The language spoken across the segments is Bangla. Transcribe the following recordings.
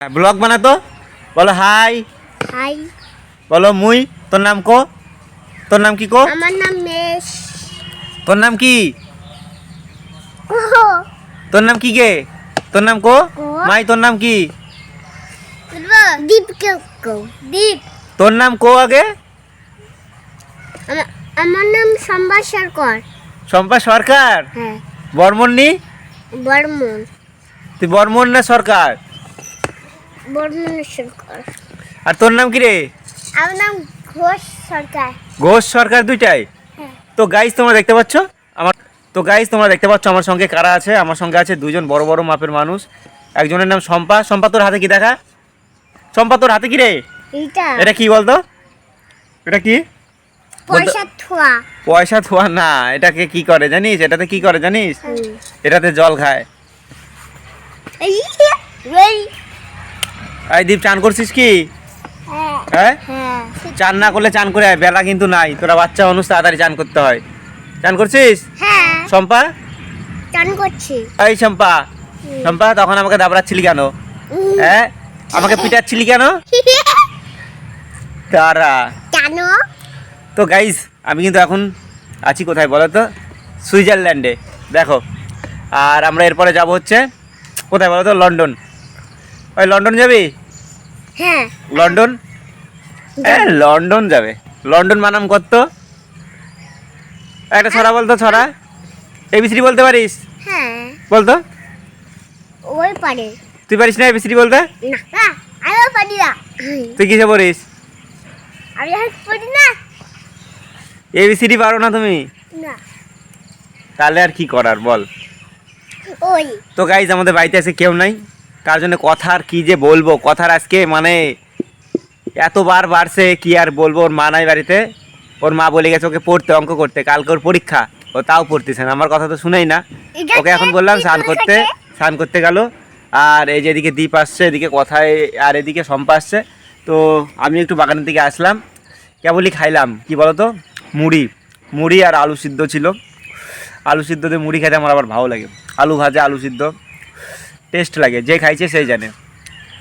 ব্লগ বানাতো বলো হাই হাই বলো মুই তোর নাম কো? তোর নাম কি কো? আমার নাম মেশ তোর নাম কি? তোর নাম কি গে? তোর নাম কো। মাই তোর নাম কি? দীপ কে। কো দীপ। তোর নাম কো আগে? আমা- আমার নাম সম্ভার সরকার। শম্পা সরকার? হ্যাঁ। বর্মন নি? বর্মন। তুই বর্মন না সরকার? সরকার আর তোর নাম কি রে? আমার নাম ঘোষ সরকার। ঘোষ সরকার দুইটাই? হ্যাঁ। তো গাইজ তোমরা দেখতে পাচ্ছ? আমার তো গাইজ তোমরা দেখতে পাচ্ছ আমার সঙ্গে কারা আছে? আমার সঙ্গে আছে দুজন বড় বড় মাপের মানুষ। একজনের নাম শম্পা। শম্পা তোর হাতে কি দেখা? শম্পা তোর হাতে কি রে? এটা কি বলতো? এটা কি? পয়সা থোয়া। না এটাকে কি করে জানিস? এটাতে কি করে জানিস? এটাতে জল খায়। এই দীপ চান করছিস কি? হ্যাঁ হ্যাঁ? হ্যাঁ। চান না করলে চান করে বেলা কিন্তু নাই। তোরা বাচ্চা মানুষ তাড়াতাড়ি চান করতে হয়। চান করছিস? হ্যাঁ। শম্পা? চান করছি। এই শম্পা শম্পা তখন আমাকে দাবড়াচ্ছিলি কেন? হ্যাঁ? আমাকে পিটাচ্ছিলি কেন? তারা কেন? তো গাইজ আমি কিন্তু এখন আছি কোথায় বলো তো? সুইজারল্যান্ডে। দেখো আর আমরা এরপরে যাব হচ্ছে কোথায় বলো তো? লন্ডন। ওই লন্ডন যাবি? হ্যাঁ। লন্ডন? হ্যাঁ লন্ডন যাবে। লন্ডন মানাম কত? একটা ছড়া বলতো ছড়া? এবিসিডি বলতে পারিস? হ্যাঁ। বলতো? ওই পারে। তুই পারিস না এবিসিডি বলতে? না। আমিও পারি না। তুই কিসে পড়িস? আমি পারি না। এবিসিডি পারো না তুমি? না। তাহলে আর কি করার বল। ওই। তো গাইজ আমাদের বাড়িতে আছে কেউ নাই। তার জন্য কথার কি যে বলব? কথার আজকে মানে এতবার বাড়ছে কি আর বলব ওর মা নাই বাড়িতে। ওর মা বলে গেছে ওকে পড়তে অঙ্ক করতে। কালকে ওর পরীক্ষা ও তাও পড়তেছে না। আমার কথা তো শুনেই না। ওকে এখন বললাম স্নান করতে স্নান করতে গেল। আর এই যে এদিকে দ্বীপ আসছে এদিকে কথায় আর এদিকে সম্পা আসছে। তো আমি একটু বাগানের দিকে আসলাম। কেবলই খাইলাম। কি বলতো? মুড়ি। মুড়ি আর আলু সিদ্ধ ছিল। আলু সিদ্ধ দিয়ে মুড়ি খেতে আমার আবার ভালো লাগে। আলু ভাজা আলু সিদ্ধ। টেস্ট লাগে যে খাইছে সেই জানে।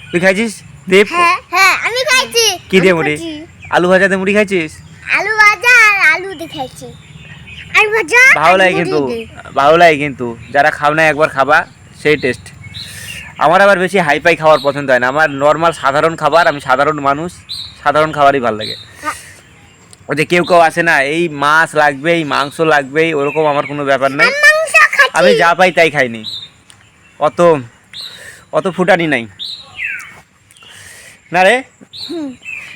তুই খাইছিস? দীপ হ্যাঁ হ্যাঁ আমি খাইছি। কি দিয়ে মুড়ি? আলু ভাজা দিয়ে মুড়ি খাইছিস? আলু ভাজা আর আলু দিয়ে খাইছি। আলু ভাজা ভালো লাগে কিন্তু ভালো লাগে কিন্তু। যারা খাও না একবার খাবা সেই টেস্ট। আমার আবার বেশি হাইফাই খাবার পছন্দ হয় না। আমার নর্মাল সাধারণ খাবার আমি সাধারণ মানুষ সাধারণ খাবারই ভালো লাগে। হ্যাঁ। ওই যে কেউ কেউ আসে না এই মাছ লাগবে এই মাংস লাগবে ওরকম আমার কোনো ব্যাপার নেই। আমি যা পাই তাই খাইনি। অত অত ফুটানি নাই। না রে?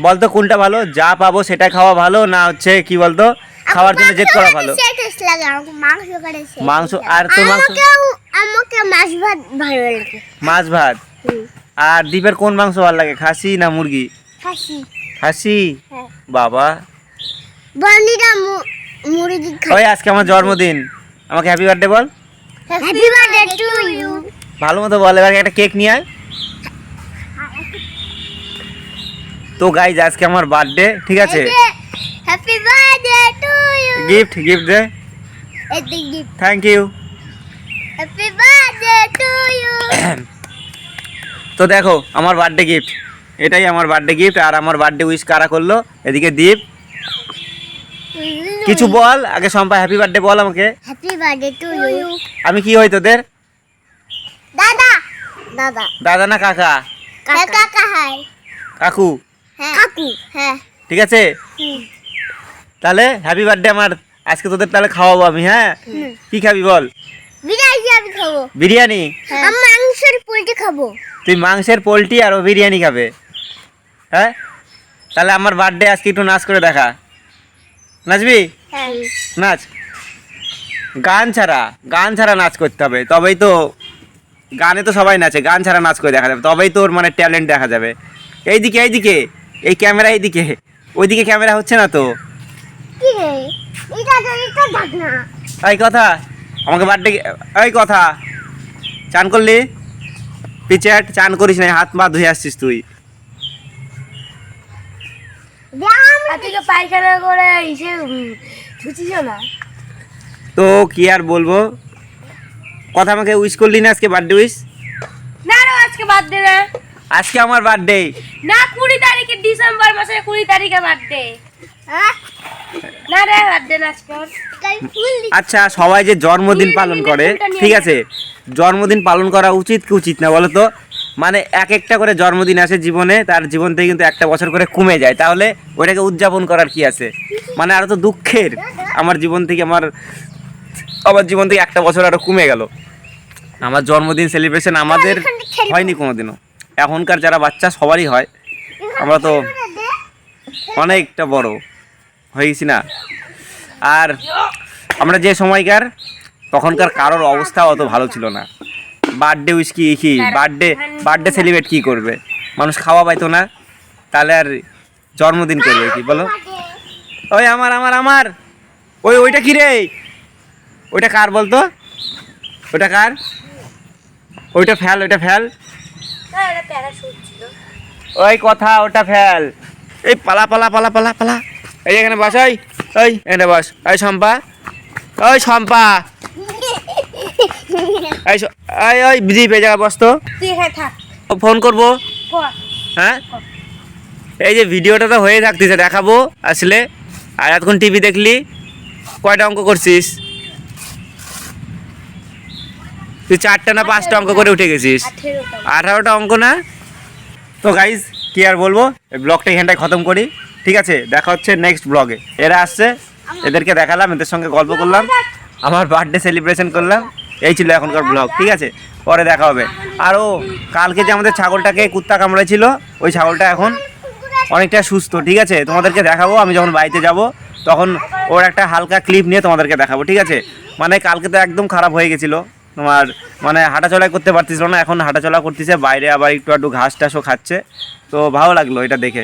বলতো কোনটা ভালো? যা পাবো সেটা খাওয়া ভালো না হচ্ছে কি বলতো? খাওয়ার জন্য জেদ করা ভালো। মাংস আর। তোর মাংস? আমাকে মাছ ভাত ভালো লাগে। মাছ ভাত? আর দ্বীপের কোন মাংস ভালো লাগে খাসি না মুরগি? খাসি। খাসি? হ্যাঁ। বাবা। মুরগি ওই আজকে আমার জন্মদিন। আমাকে হ্যাপি বার্থডে বল। হ্যাপি বার্থডে টু ইউ ভালো মতো বল এবার একটা কেক নিয়ে আয়। তো গাইজ আজকে আমার বার্থডে ঠিক আছে? Happy birthday to you gift gift they. Thank you happy birthday to you তো দেখো আমার বার্থডে গিফট এটাই আমার বার্থডে গিফট আর আমার বার্থডে উইশ কারা করল? এদিকে দীপ। কিছু বল আগে সম্পা হ্যাপি বার্থডে বল আমাকে। হ্যাপি বার্থডে টু ইউ আমি কি হই তোদের? দাদা। দাদা। দাদা না কাকা? কাকা। কাকা কাকু? হ্যাঁ। কাকু। হ্যাঁ। ঠিক আছে? তাহলে হ্যাপি বার্থডে আমার। আজকে তোদের তাহলে খাওয়াবো আমি হ্যাঁ? কি খাবি বল? বিরিয়ানি আমি খাব। বিরিয়ানি? আমি মাংসের পোলট্রি খাব। তুই মাংসের পোলট্রি আর বিরিয়ানি খাবে। হ্যাঁ? তাহলে আমার বার্থডে আজকে একটু নাচ করে দেখা। নাচবি? হ্যাঁ। নাচ। গান ছাড়া। গান ছাড়া নাচ করতে হবে। তবেই তো গানে তো সবাই নাচে গান ছাড়া নাচ করে দেখা যাবে তবেই তোর মানে ট্যালেন্ট দেখা যাবে। এইদিকে এইদিকে এই ক্যামেরা এইদিকে ওইদিকে ক্যামেরা হচ্ছে না তো? এই কথা আমাকে বার্থডে এই কথা। চান করলি? পিচেট চান করিস না হাত পা ধুয়ে আসছিস তুই। পায়খানা করে এসে ছুচিস না। তো কি আর বলব? কথা আমাকে উইশ করলি না আজকে বার্থডে উইশ না আজকে বাদ দে না আজকে আমার বার্থডে না কুড়ি তারিখে ডিসেম্বর মাসের কুড়ি তারিখে বার্থডে হ্যাঁ? না রে বার্থডে না আজকে আচ্ছা সবাই যে জন্মদিন পালন করে ঠিক আছে? জন্মদিন পালন করা উচিত কি উচিত না বলো তো? মানে এক একটা করে জন্মদিন আসে জীবনে তার জীবন থেকে কিন্তু একটা বছর করে কমে যায়। তাহলে ওইটাকে উদযাপন করার কি আছে? মানে আরও তো দুঃখের। আমার জীবন থেকে আমার আমার জীবন থেকে একটা বছর আরও কমে গেল। আমার জন্মদিন সেলিব্রেশন আমাদের হয়নি কোনোদিনও। এখনকার যারা বাচ্চা সবারই হয়। আমরা তো অনেকটা বড়। হয়ে গেছি না? আর আমরা যে সময়কার তখনকার কারোর অবস্থা অত ভালো ছিল না। বার্থডে উইস কি কি? বার্থডে বার্থডে সেলিব্রেট কি করবে? মানুষ খাওয়া পাইতো না। তাহলে আর জন্মদিন করবে কি বলো? ওই আমার আমার আমার। ওই ওইটা কি রে? ওইটা কার বলতো? ওইটা কার? ওইটা ফেল ওইটা ফেল। ছিল। ওই কথা ওটা ফেল। এই পালা পালা পালা পালা পালা। এই এখানে বস ওই ওই এখানে বস। ওই শম্পা ওই শম্পা। এই ওই ওই বিজি পেয়ে জায়গা বস তো। ফোন করব? হ্যাঁ? এই যে ভিডিওটা তো হয়ে থাকতেছে দেখাবো আসলে। আর এতক্ষণ টিভি দেখলি কয়টা অঙ্ক করছিস? তুই চারটা না পাঁচটা অঙ্ক করে উঠে গেছিস? আঠারোটা। অঙ্ক না? তো গাইজ কি আর বলব? এই ব্লগটা এখানটায় খতম করি ঠিক আছে? দেখা হচ্ছে নেক্সট ব্লগে এরা আসছে এদেরকে দেখালাম এদের সঙ্গে গল্প করলাম। আমার বার্থডে সেলিব্রেশন করলাম। এই ছিল এখনকার ব্লগ ঠিক আছে? পরে দেখা হবে। আর ও কালকে যে আমাদের ছাগলটাকে কুত্তা কামড়েছিল ওই ছাগলটা এখন অনেকটা সুস্থ ঠিক আছে? তোমাদেরকে দেখাবো আমি যখন বাড়িতে যাব তখন ওর একটা হালকা ক্লিপ নিয়ে তোমাদেরকে দেখাবো ঠিক আছে? মানে কালকে তো একদম খারাপ হয়ে গেছিল। তোমার মানে হাঁটাচলা করতে পারতেছিল না, এখন হাঁটাচলা করতেছে, বাইরে আবার একটু একটু ঘাস টাসও খাচ্ছে। তো ভালো লাগল এটা দেখে।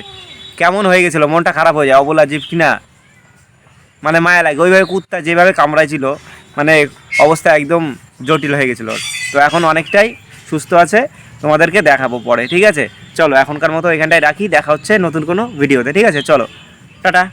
কেমন হয়ে গেছিল? মনটা খারাপ হয়ে যায়, অবলা জীব কিনা? মানে মায়া লাগে, ওইভাবে কুত্তা যেভাবে কামড়াইছিল মানে অবস্থা একদম জটিল হয়ে গেছিল। তো এখন অনেকটাই সুস্থ আছে, তোমাদেরকে দেখাবো পরে, ঠিক আছে? চলো, এখনকার মতো এখানটায় রাখি, দেখা হচ্ছে নতুন কোনো ভিডিওতে, ঠিক আছে? চলো, টাটা।